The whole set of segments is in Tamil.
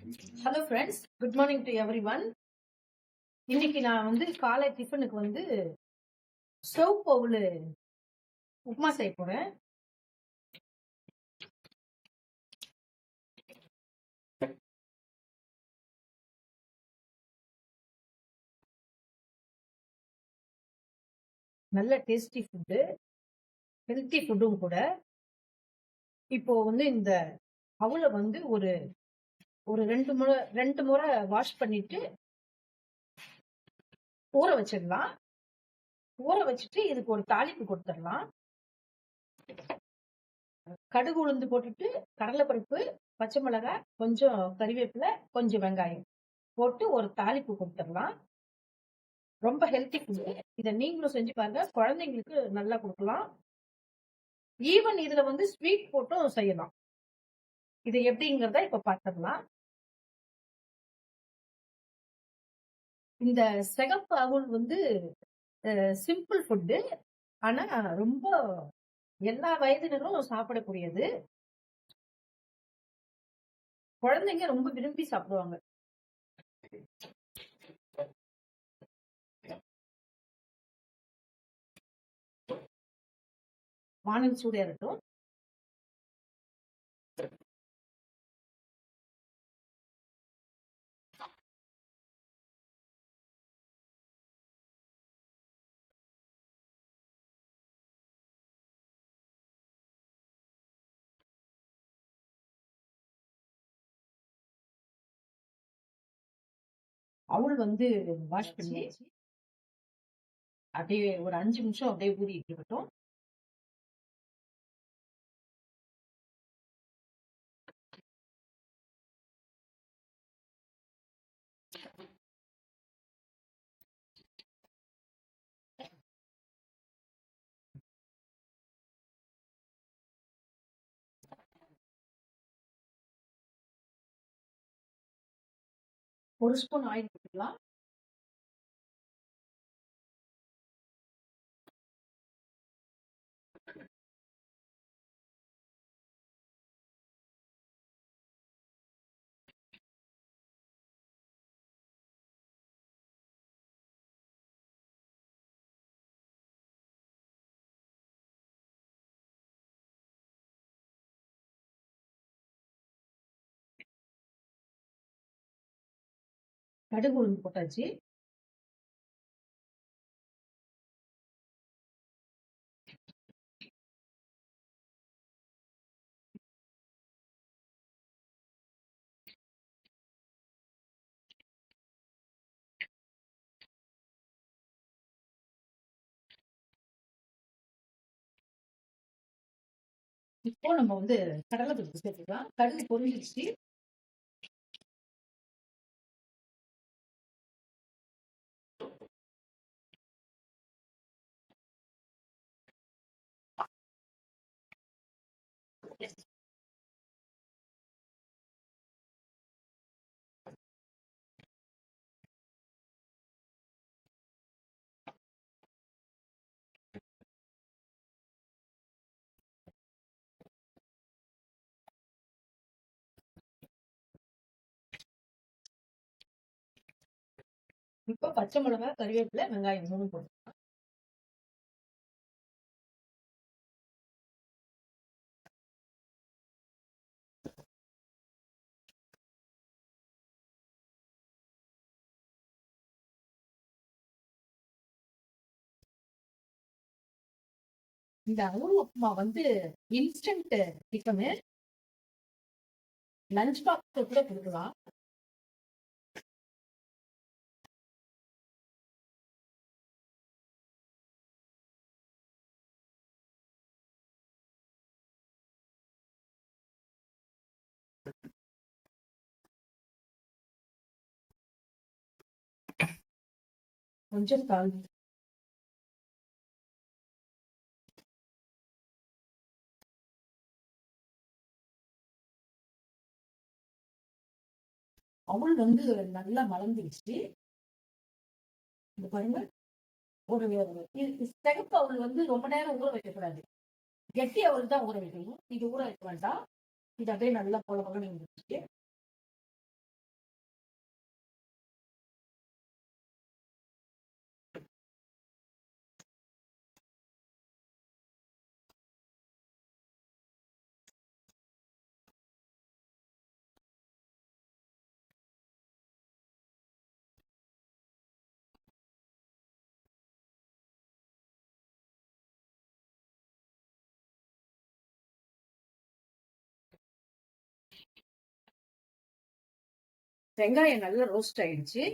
Hello friends good morning to everyone இன்னைக்கு நான் வந்து காலை டிஃபனுக்கு வந்து ஸ்டவ் பவுல் உப்புமா செய்ய போறேன். நல்ல டேஸ்டி ஃபுட்டு ஹெல்த்தி ஃபுட்டும் கூட. இப்போ வந்து இந்த அவளை வந்து ஒரு ஒரு ரெண்டு முறை ரெண்டு முறை வாஷ் பண்ணிட்டு ஊற வச்சிடலாம். ஊற வச்சுட்டு இதுக்கு ஒரு தாளிப்பு கொடுத்துடலாம். கடுகு உளுந்து போட்டுட்டு கடலைப்பருப்பு பச்சை மிளகாய் கொஞ்சம் கறிவேப்பிலை கொஞ்சம் வெங்காயம் போட்டு ஒரு தாளிப்பு கொடுத்துடலாம். ரொம்ப ஹெல்த்தி ஃபுட்டு இதை நீங்களும் செஞ்சு பாருங்க. குழந்தைங்களுக்கு நல்லா கொடுக்கலாம். ஈவன் இதுல வந்து ஸ்வீட் போட்டும் செய்யலாம். இது எப்படிங்கிறத இப்ப பாத்திரலாம் இந்த சிகப்பு அவுள் வந்து சிம்பிள் ஃபுட்டு. ஆனா ரொம்ப எல்லா வயதினரும் சாப்பிடக்கூடியது. குழந்தைங்க ரொம்ப விரும்பி சாப்பிடுவாங்க. வானல் சூடா இருக்கட்டும் அவள் வந்து வாஷ் பண்ணி அப்படியே ஒரு அஞ்சு நிமிஷம் அப்படியே ஊறிட்டு இருக்கட்டும் ஒரு ஸ்பூன் ஆயில் போட்டுக்கலாம். கடுகு உளுந்து போட்டாச்சு. இப்போ நம்ம வந்து கடலை பருப்பு சேர்த்துக்கலாம். கடுகு பொரிஞ்சிச்சு இப்போ பச்சை மிளகாய் கறிவேப்பில வெங்காயம் மூணு போட்டு இந்த அருள் உப்புமா வந்து இன்ஸ்டன்ட் டிஃபனு லஞ்ச் பாக்ஸ் கூட கொடுக்கலாம் கொஞ்சம் தாழ்ந்து அவள் வந்து நல்லா மலர்ந்துருச்சு இந்த பாருங்க. ஒரு சிகப்பு அவள் வந்து ரொம்ப நேரம் ஊற வைக்கக்கூடாது. கெட்டி அவள் தான் ஊற வைக்கணும். இது ஊற வைக்க வேண்டாம். இது அப்படியே நல்லா போல பொலன்னு இருந்துச்சு வெங்காயம் நல்லா ரோஸ்ட் ஆயிடுச்சு.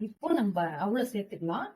இப்போ நம்ம அவ்வளோ சேர்த்துக்கலாம்.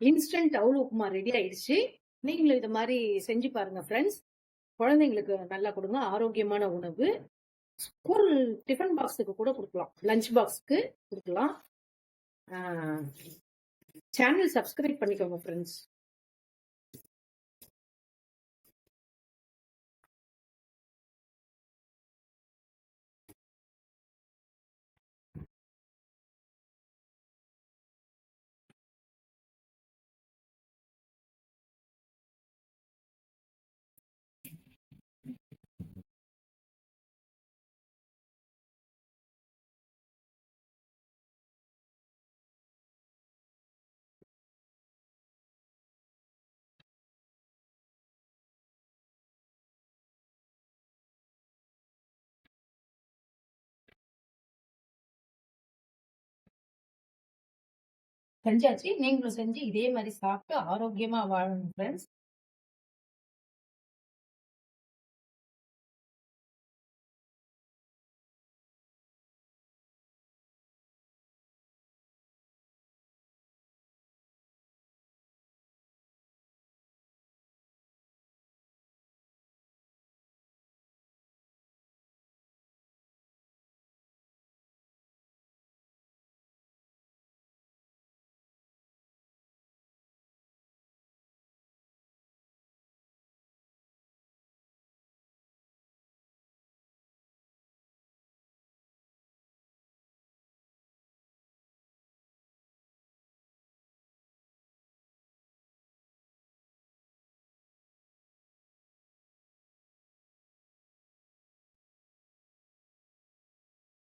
இன்ஸ்டன்ட் அவ்வளோ உப்புமா ரெடி ஆயிடுச்சு. நீங்களும் இது மாதிரி செஞ்சு பாருங்க ஃப்ரெண்ட்ஸ் குழந்தைங்களுக்கு நல்லா கொடுங்க ஆரோக்கியமான உணவு. ஸ்கூல் டிஃபன் பாக்ஸுக்கு கூட கொடுக்கலாம். லஞ்ச் பாக்ஸுக்கு கொடுக்கலாம். சேனல் சப்ஸ்கிரைப் பண்ணிக்கோங்க ஃப்ரெண்ட்ஸ் செஞ்சாச்சு. நீங்களும் செஞ்சு இதே மாதிரி சாப்பிட்டு ஆரோக்கியமா வாழணும் ஃப்ரெண்ட்ஸ்